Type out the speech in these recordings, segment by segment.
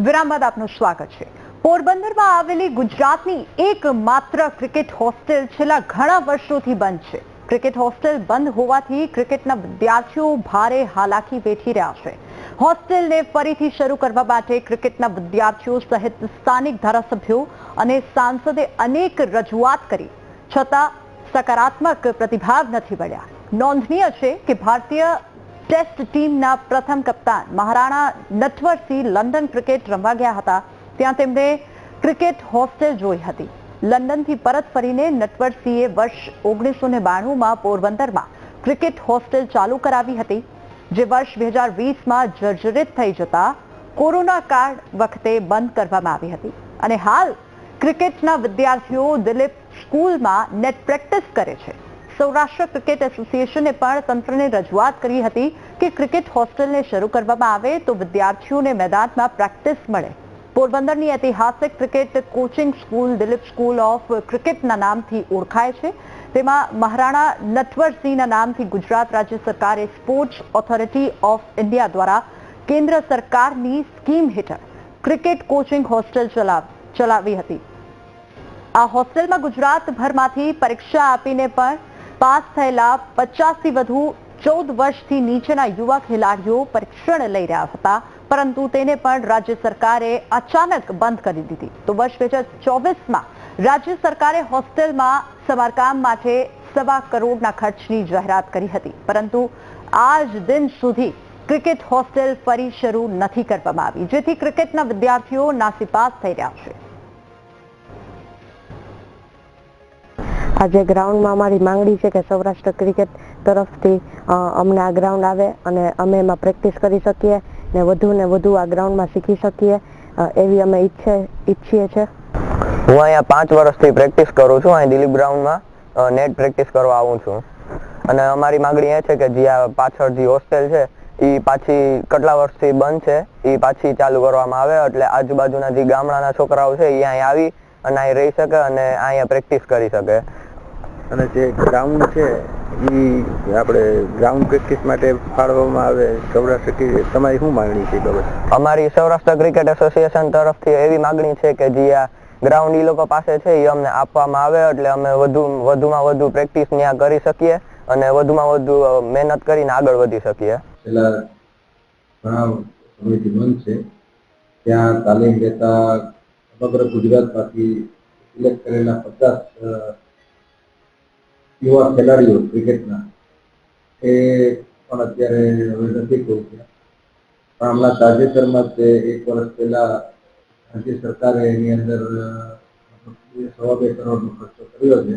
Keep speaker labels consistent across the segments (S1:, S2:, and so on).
S1: વિરામ બાદ આપનું સ્વાગત છે. પોરબંદરમાં આવેલી ગુજરાતની એકમાત્ર ક્રિકેટ હોસ્ટેલ છેલ્લા ઘણા વર્ષોથી બંધ છે. ક્રિકેટ હોસ્ટેલ બંધ હોવાથી ક્રિકેટના વિદ્યાર્થીઓ ભારે હાલાકી વેઠી રહ્યા છે. હોસ્ટેલને ફરીથી શરૂ કરવા માટે ક્રિકેટના વિદ્યાર્થીઓ સહિત સ્થાનિક ધારાસભ્યો અને સાંસદે અનેક રજૂઆત કરી. છતાં સકારાત્મક પ્રતિભાવ નથી મળ્યા. નોંધનીય છે કે ભારતીય ટેસ્ટ ટીમના પ્રથમ કપ્તાન મહારાણા નટવરસિંહ લંડન ક્રિકેટ રમવા ગયા હતા. ત્યાં તેમણે ક્રિકેટ હોસ્ટેલ જોઈ હતી. લંડનથી પરત ફરીને નટવરસિંહે વર્ષ ઓગણીસો ને બાણુંમાં પોરબંદરમાં ક્રિકેટ હોસ્ટેલ ચાલુ કરાવી હતી, જે વર્ષ બે હજાર વીસમાં જર્જરિત થઈ જતા કોરોના કાળ વખતે બંધ કરવામાં આવી હતી. અને હાલ ક્રિકેટના વિદ્યાર્થીઓ દિલીપ સ્કૂલમાં નેટ પ્રેક્ટિસ કરે છે. સૌરાષ્ટ્ર ક્રિકેટ એસોસિએશને પણ તંત્રને રજૂઆત કરી હતી કે ક્રિકેટ હોસ્ટેલને શરૂ કરવામાં આવે તો વિદ્યાર્થીઓને મેદાનમાં પ્રેક્ટિસ મળે. પોરબંદરની ઐતિહાસિક cricket coaching school Dilip school of ક્રિકેટના નામથી ઓળખાય છે. તેમાં મહારાણા નટવરસિંહના નામથી ગુજરાત રાજ્ય સરકારે સ્પોર્ટ્સ ઓથોરિટી ઓફ ઇન્ડિયા દ્વારા કેન્દ્ર સરકારની સ્કીમ હેઠળ ક્રિકેટ કોચિંગ હોસ્ટેલ ચલાવ હતી. આ હોસ્ટેલમાં ગુજરાતભરમાંથી પરીક્ષા આપીને પણ પાસ થયેલા પચાસથી વધુ ચૌદ વર્ષથી નીચેના યુવા ખેલાડીઓ પરીક્ષણ લઈ રહ્યા હતા, પરંતુ તેને પણ રાજ્ય સરકારે અચાનક બંધ કરી દીધી. તો વર્ષ બે હજાર ચોવીસમાં રાજ્ય સરકારે હોસ્ટેલમાં સમારકામ માટે સવા કરોડના ખર્ચની જાહેરાત કરી હતી, પરંતુ આજ દિન સુધી ક્રિકેટ હોસ્ટેલ ફરી શરૂ નથી કરવામાં આવી, જેથી ક્રિકેટના વિદ્યાર્થીઓ નાસીપાસ થઈ રહ્યા છે.
S2: આજે ગ્રાઉન્ડમાં અમારી માંગણી છે કે સૌરાષ્ટ્ર ક્રિકેટ તરફથી અમને આ ગ્રાઉન્ડ આવે અને અમે એમાં પ્રેક્ટિસ કરી શકીએ ને વધુ ને વધુ આ ગ્રાઉન્ડમાં શીખી શકીએ એવી અમે ઈચ્છે, ઈચ્છીએ છીએ
S3: હું અહીંયા પાંચ વર્ષથી પ્રેક્ટિસ કરું છું, અહીં દિલીપ ગ્રાઉન્ડમાં નેટ પ્રેક્ટિસ કરવા આવું છું. અને અમારી માંગણી એ છે કે જે આ પાછળ જે હોસ્ટેલ છે, એ પાછી કેટલા વર્ષથી બંધ છે, એ પાછી ચાલુ કરવામાં આવે, એટલે આજુબાજુના જે ગામડાના છોકરાઓ છે, એ અહીંયા આવી અને અહીં રહી શકે અને અહીંયા પ્રેક્ટિસ કરી શકે.
S4: અને જે ગ્રાઉન્ડ છે એ આપણે ગ્રાઉન્ડ પ્રેક્ટિસ માટે ફાળવવામાં આવે સૌરાષ્ટ્ર ક્રિકેટ તમારી શું માંગણી છે બાબત?
S3: અમારી સૌરાષ્ટ્ર ક્રિકેટ એસોસિએશન તરફથી એવી માંગણી છે કે જે આ ગ્રાઉન્ડ ઈ લોકો પાસે છે એ અમને આપવામાં આવે એટલે અમે વધુ વધુમાં વધુ પ્રેક્ટિસ ત્યાં કરી શકીએ અને વધુમાં વધુ મહેનત કરીને આગળ વધી શકીએ.
S5: છેલ્લા ઘણા સમયથી બંધ છે. ત્યાં તાલીમ લેતા સમગ્ર ગુજરાતમાંથી સિલેક્ટ કરેલા પચાસ યુવા ખેલાડીઓ ક્રિકેટના, એ પણ અત્યારે હવે નથી પહોંચ્યા પણ હમણાં તાજેતરમાં જ એક વર્ષ પહેલા રાજ્ય સરકારે એની અંદર સવા બે કરોડનો ખર્ચો કર્યો છે.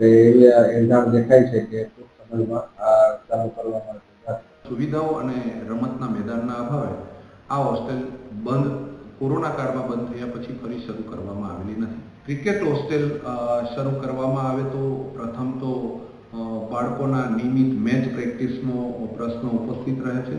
S5: તો એવી એંધાણ દેખાય છે કે ટૂંક સમયમાં આ ચાલુ કરવામાં માટે
S6: સુવિધાઓ અને રમતના મેદાનના અભાવે આ હોસ્ટેલ બંધ, કોરોના કાળમાં બંધ થયા પછી ફરી શરૂ કરવામાં આવેલી નથી ક્રિકેટ હોસ્ટેલ શરૂ કરવામાં આવે તો પ્રથમ તો બાળકોના નિયમિત મેચ પ્રેક્ટિસનો પ્રશ્ન ઉપસ્થિત રહે છે.